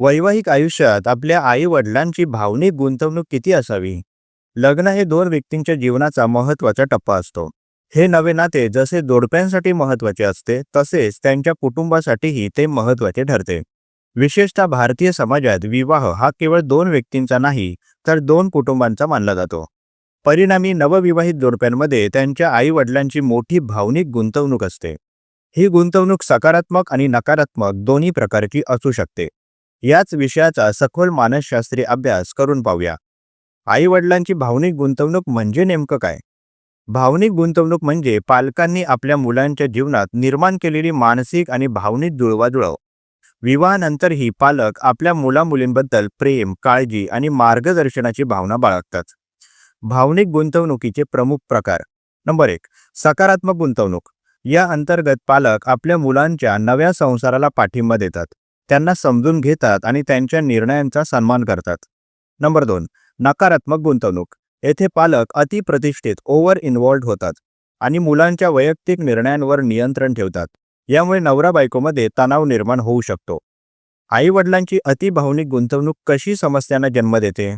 वैवाहिक आयुष्यात आपल्या आई वडिलांची भावनिक गुंतवणूक किती असावी? लग्न हे दोन व्यक्तींच्या जीवनाचा महत्त्वाचा टप्पा असतो. हे नवे नाते जसे जोडप्यांसाठी महत्त्वाचे असते तसेच त्यांच्या कुटुंबासाठीही ते महत्त्वाचे ठरते. विशेषतः भारतीय समाजात विवाह हा केवळ दोन व्यक्तींचा नाही तर दोन कुटुंबांचा मानला जातो. परिणामी नवविवाहित जोडप्यांमध्ये त्यांच्या आई वडिलांची मोठी भावनिक गुंतवणूक असते. ही गुंतवणूक सकारात्मक आणि नकारात्मक दोन्ही प्रकारची असू शकते. याच विषयाचा सखोल मानसशास्त्रीय अभ्यास करून पाहूया. आईवडिलांची भावनिक गुंतवणूक म्हणजे नेमकं काय? भावनिक गुंतवणूक म्हणजे पालकांनी आपल्या मुलांच्या जीवनात निर्माण केलेली मानसिक आणि भावनिक जुळवाजुळव. विवाहानंतरही पालक आपल्या मुलामुलींबद्दल प्रेम काळजी आणि मार्गदर्शनाची भावना बाळगतात. भावनिक गुंतवणुकीचे प्रमुख प्रकार. नंबर एक सकारात्मक गुंतवणूक. या अंतर्गत पालक आपल्या मुलांच्या नव्या संसाराला पाठिंबा देतात. त्यांना समजून घेतात आणि त्यांच्या निर्णयांचा सन्मान करतात. नंबर दोन नकारात्मक गुंतवणूक. येथे पालक अतिप्रतिष्ठित ओव्हर इन्व्हॉल्ड होतात आणि मुलांच्या वैयक्तिक निर्णयांवर नियंत्रण ठेवतात. यामुळे नवरा बायकोमध्ये तणाव निर्माण होऊ शकतो. आईवडिलांची अतिभावनिक गुंतवणूक कशी समस्यांना जन्म देते?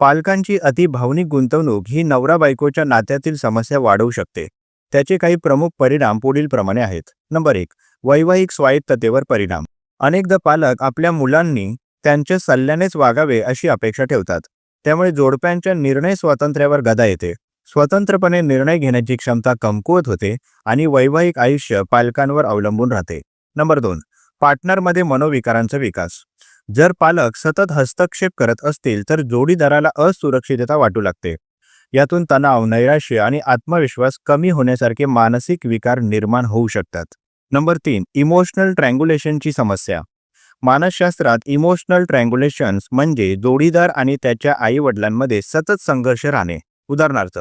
पालकांची अतिभावनिक गुंतवणूक ही नवरा बायकोच्या नात्यातील समस्या वाढवू शकते. त्याचे काही प्रमुख परिणाम पुढीलप्रमाणे आहेत. नंबर एक वैवाहिक स्वायत्ततेवर परिणाम. अनेकदा पालक आपल्या मुलांनी त्यांच्या सल्ल्यानेच वागावे अशी अपेक्षा ठेवतात. त्यामुळे जोडप्यांच्या निर्णय स्वातंत्र्यावर गदा येते. स्वतंत्रपणे निर्णय घेण्याची क्षमता कमकुवत होते आणि वैवाहिक आयुष्य पालकांवर अवलंबून राहते. नंबर दोन पार्टनरमध्ये मनोविकारांचा विकास. जर पालक सतत हस्तक्षेप करत असतील तर जोडीदाराला असुरक्षितता वाटू लागते. यातून तणाव नैराश्य आणि आत्मविश्वास कमी होण्यासारखे मानसिक विकार निर्माण होऊ शकतात. नंबर तीन इमोशनल ट्रँग्युलेशनची समस्या. मानसशास्त्रात इमोशनल ट्रँग्युलेशन्स म्हणजे जोडीदार आणि त्याच्या आई वडिलांमध्ये सतत संघर्ष राहणे. उदाहरणार्थ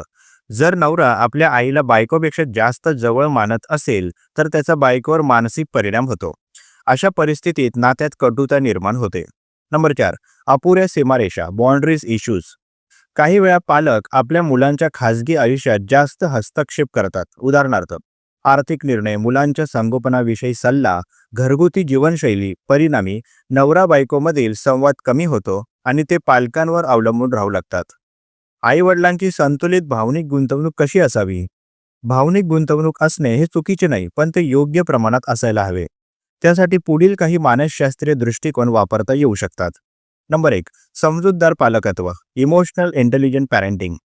जर नवरा आपल्या आईला बायकोपेक्षा जास्त जवळ मानत असेल तर त्याचा बायकोवर मानसिक परिणाम होतो. अशा परिस्थितीत नात्यात कटुता निर्माण होते. नंबर चार अपुऱ्या सीमारेषा बाउंड्रीज इश्यूज काही वेळा पालक आपल्या मुलांच्या खाजगी आयुष्यात जास्त हस्तक्षेप करतात. उदाहरणार्थ आर्थिक निर्णय मुलांच्या संगोपनाविषयी सल्ला घरगुती जीवनशैली परिणामी नवरा बायकोमधील संवाद कमी होतो आणि ते पालकांवर अवलंबून राहू लागतात. आईवडिलांची संतुलित भावनिक गुंतवणूक कशी असावी? भावनिक गुंतवणूक असणे हे चुकीचे नाही पण ते योग्य प्रमाणात असायला हवे. त्यासाठी पुढील काही मानसशास्त्रीय दृष्टिकोन वापरता येऊ शकतात. नंबर एक समजूतदार पालकत्व इमोशनल इंटेलिजंट पॅरेंटिंग.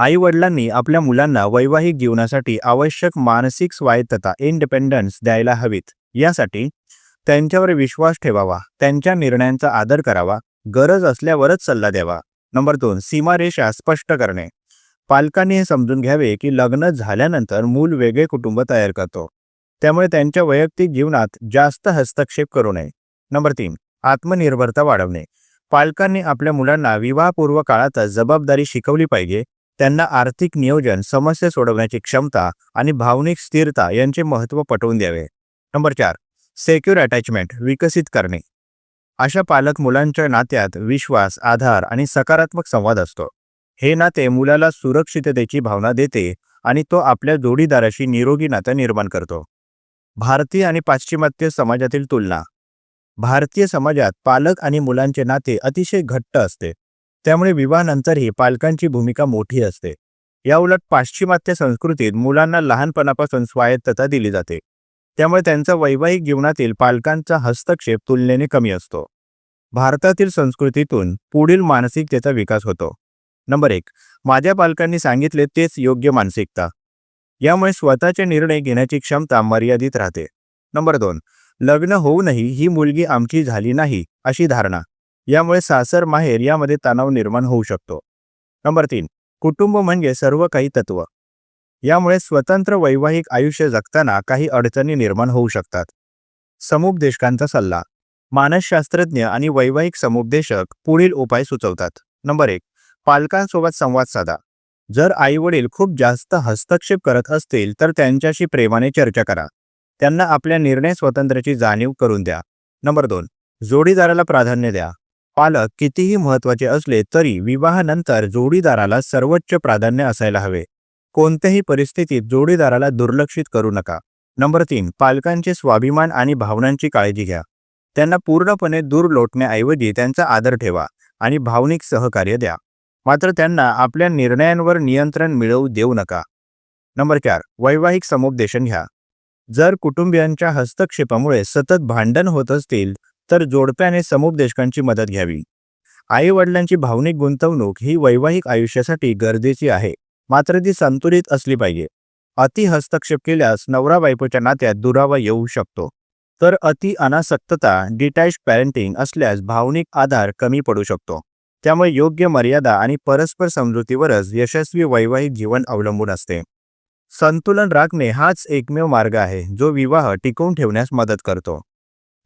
आई वडिलांनी आपल्या मुलांना वैवाहिक जीवनासाठी आवश्यक मानसिक स्वायत्तता इंडिपेंडन्स द्यायला हवीत. यासाठी त्यांच्यावर विश्वास ठेवावा त्यांच्या निर्णयांचा आदर करावा गरज असल्यावरच सल्ला द्यावा. नंबर दोन सीमारेषा स्पष्ट करणे. पालकांनी हे समजून घ्यावे की लग्न झाल्यानंतर मूल वेगळे कुटुंब तयार करतो. त्यामुळे त्यांच्या वैयक्तिक जीवनात जास्त हस्तक्षेप करू नये. नंबर तीन आत्मनिर्भरता वाढवणे. पालकांनी आपल्या मुलांना विवाहपूर्व काळातच जबाबदारी शिकवली पाहिजे त्यांना आर्थिक नियोजन समस्या सोडवण्याची क्षमता आणि भावनिक स्थिरता यांचे महत्त्व पटवून द्यावे. नंबर चार सेक्युअर अटॅचमेंट विकसित करणे. अशा पालक मुलांच्या नात्यात विश्वास आधार आणि सकारात्मक संवाद असतो. हे नाते मुलाला सुरक्षिततेची भावना देते आणि तो आपल्या जोडीदाराशी निरोगी नातं निर्माण करतो. भारतीय आणि पाश्चिमात्य समाजातील तुलना. भारतीय समाजात पालक आणि मुलांचे नाते अतिशय घट्ट असते. त्यामुळे विवाहानंतरही पालकांची भूमिका मोठी असते. याउलट पाश्चिमात्य संस्कृतीत मुलांना लहानपणापासून स्वायत्तता दिली जाते. त्यामुळे त्यांचा वैवाहिक जीवनातील पालकांचा हस्तक्षेप तुलनेने कमी असतो. भारतातील संस्कृतीतून पुढील मानसिकतेचा विकास होतो. नंबर एक माझ्या पालकांनी सांगितले तेच योग्य मानसिकता. यामुळे स्वतःचे निर्णय घेण्याची क्षमता मर्यादित राहते. नंबर दोन लग्न होऊनही ही मुलगी आमची झाली नाही अशी धारणा. यामुळे सासर माहेर यामध्ये तणाव निर्माण होऊ शकतो. नंबर तीन कुटुंब म्हणजे सर्व काही तत्व. यामुळे स्वतंत्र वैवाहिक आयुष्य जगताना काही अडचणी निर्माण होऊ शकतात. समुपदेशकांचा सल्ला मानसशास्त्रज्ञ आणि वैवाहिक समुपदेशक पुढील उपाय सुचवतात. नंबर एक पालकांसोबत संवाद साधा. जर आई वडील खूप जास्त हस्तक्षेप करत असतील तर त्यांच्याशी प्रेमाने चर्चा करा. त्यांना आपल्या निर्णय स्वातंत्र्याची जाणीव करून द्या. नंबर दोन जोडीदाराला प्राधान्य द्या. पालक कितीही महत्त्वाचे असले तरी विवाहानंतर जोडीदाराला सर्वोच्च प्राधान्य असायला हवे. कोणत्याही परिस्थितीत जोडीदाराला दुर्लक्षित करू नका. नंबर तीन पालकांचे स्वाभिमान आणि भावनांची काळजी घ्या. त्यांना पूर्णपणे दूर लोटण्याऐवजी त्यांचा आदर ठेवा आणि भावनिक सहकार्य द्या. मात्र त्यांना आपल्या निर्णयांवर नियंत्रण मिळवू देऊ नका. नंबर चार वैवाहिक समुपदेशन घ्या. जर कुटुंबियांच्या हस्तक्षेपामुळे सतत भांडण होत असतील तर जोडप्याने समुपदेशकांची मदत घ्यावी. आई वडिलांची भावनिक गुंतवणूक ही वैवाहिक आयुष्यासाठी गरजेची आहे. मात्र ती संतुलित असली पाहिजे. अति हस्तक्षेप केल्यास नवरा बायकोच्या नात्यात दुरावा येऊ शकतो. तर अति अनासक्तता डिटॅच पॅरेंटिंग असल्यास भावनिक आधार कमी पडू शकतो. त्यामुळे योग्य मर्यादा आणि परस्पर समजुतीवरच यशस्वी वैवाहिक जीवन अवलंबून असते. संतुलन राखणे हाच एकमेव मार्ग आहे जो विवाह टिकवून ठेवण्यास मदत करतो.